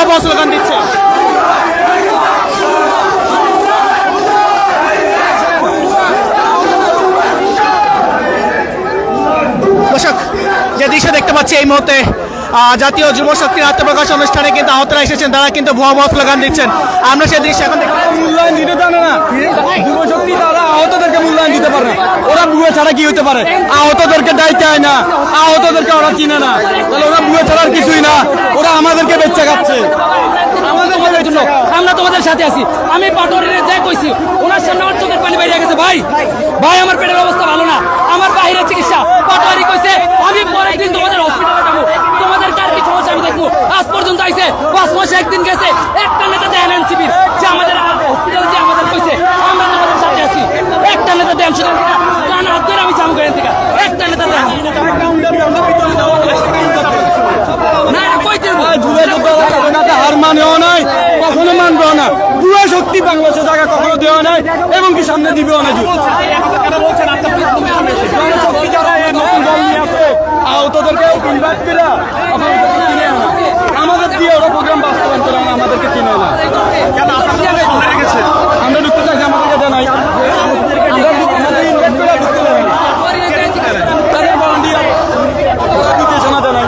ভয়াবহ স্লোগান দিচ্ছে। দর্শক যে দৃশ্য দেখতে পাচ্ছি এই মুহূর্তে জাতীয় যুব শক্তির আত্মপ্রকাশ অনুষ্ঠানে কিন্তু আহতরা এসেছেন তারা কিন্তু ভুয়া ভুয়া স্লোগান দিচ্ছেন। আমরা সেই দৃশ্য এখন। মূল্যায়ন দিতে জানে না। যুবশক্তি তারা আহতদেরকে মূল্যায়ন দিতে পারে ওরা বুয়ে ছাড়া কি হতে পারে? আহতদেরকে দায়িত্ব হয় না। আহতদেরকে ওরা চিনে না। তাহলে ওরা বুয়ে ছাড়ার কিছুই না। আমরা সাথে আছি। আমি পাটোয়ারির যে কইছি, ওনার সামনে আমার চোখের পানি বাইরে গেছে। ভাই ভাই, আমার পেটের অবস্থা ভালো না। আমার বাহিরে চিকিৎসা। পাটোয়ারি কইছে, আমি পরের দিন তোমাদের হসপিটালে যাব। তোমাদের কার কি সমস্যা আমি দেখব? আজ পর্যন্ত আইছে, পাঁচ মাসে একদিন গেছে। একটা নেতা দেন এনসিপির যে আমাদের হসপিটালে যে আমাদের কইছে আমরা তোমাদের সাথে আছি একটা নেতা দেন শুধু কান হাত ধরে আমি জাম করেন থেকে একটা নেতা দেন না কইতে যুবে যুদ্ধ ওনাকে হার মানেও নাই কখনো মানবে না। পুরো শক্তি বাংলাদেশের জায়গা কখনো দেওয়া নাই এবং কি সামনে দিবে না নতুন আহতদেরকে ইনভাইট আপনাদেরকে চিনে না আমাদের দিয়ে ওরা প্রোগ্রাম বাস্তবায়ন করে না, আমাদেরকে চিনে না আমরা ঢুকতে চাইছি আমাদেরকে দেয় নাই আমরা ঢুক- আমাদের invite করে ঢুকতে দেয় নাই। তাদের volunteer, ওরা নির্দেশনা দেয় নাই।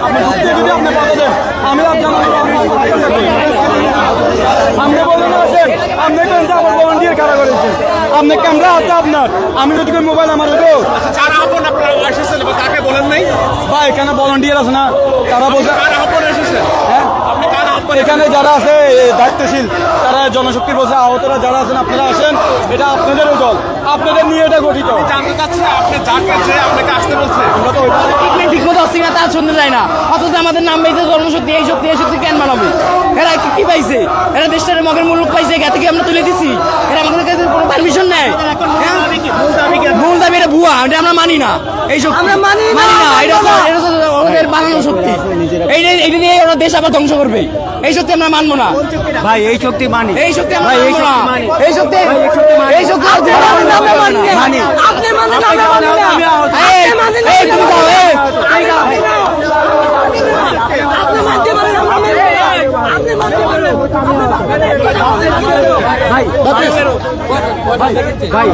আপনি ঢুকতে যদি আপনি বাধা দেন, আমি আপনার আপনি বলেন আসেন। আপনি কেন আমার volunteer কারা করেছেন। আপনি ক্যামেরা হাতে আপনার। আমি যদি মোবাইল আমার হতো যারা আপন আপনারা এসেছেন তাকে বলেন নাই? বা এখানে ভলান্টিয়ার আছে না? তারা বলছে আপন এসেছেন হ্যাঁ? আপনি এখানে যারা আছে দায়িত্বশীল তারা জনশক্তির বলছে আহতরা যারা আছেন আপনারা আসেন। এটা আপনাদেরও দল। আপনাদের নিয়ে এটা গঠিত। জানতে চাচ্ছি আপনি যাকে যে আপনাকে আসতে বলছে আমরা তা শুনতে যায় না। অথচ আমাদের নাম পাইছে জন্মশক্তি এই শক্তি এই শক্তি কেন বানাবে? এরা কি- কি পাইছে? এরা দেশটার মগের মূল্য পাইছে গা থেকে আমরা তুলে দিছি। এরা আমাদের কাছে কোনো পারমিশন নেই মূল দাবি এটা ভুয়া এটা আমরা মানি না। এই শক্তি আমরা মানি না এটা এটা ওদের বানানো শক্তি। এইটা এইটা দিয়ে ওরা দেশ আবার ধ্বংস করবে। এই শক্তি আমরা মানবো না। ভাই এই শক্তি মানি। এই শক্তি আমরা মানবো না। এই শক্তি এই শক্তি আপনি মানেন না আপনি মানেন না মানি। আপনি মানেন না। আপনি মানেন না এই এই ভাই ভাই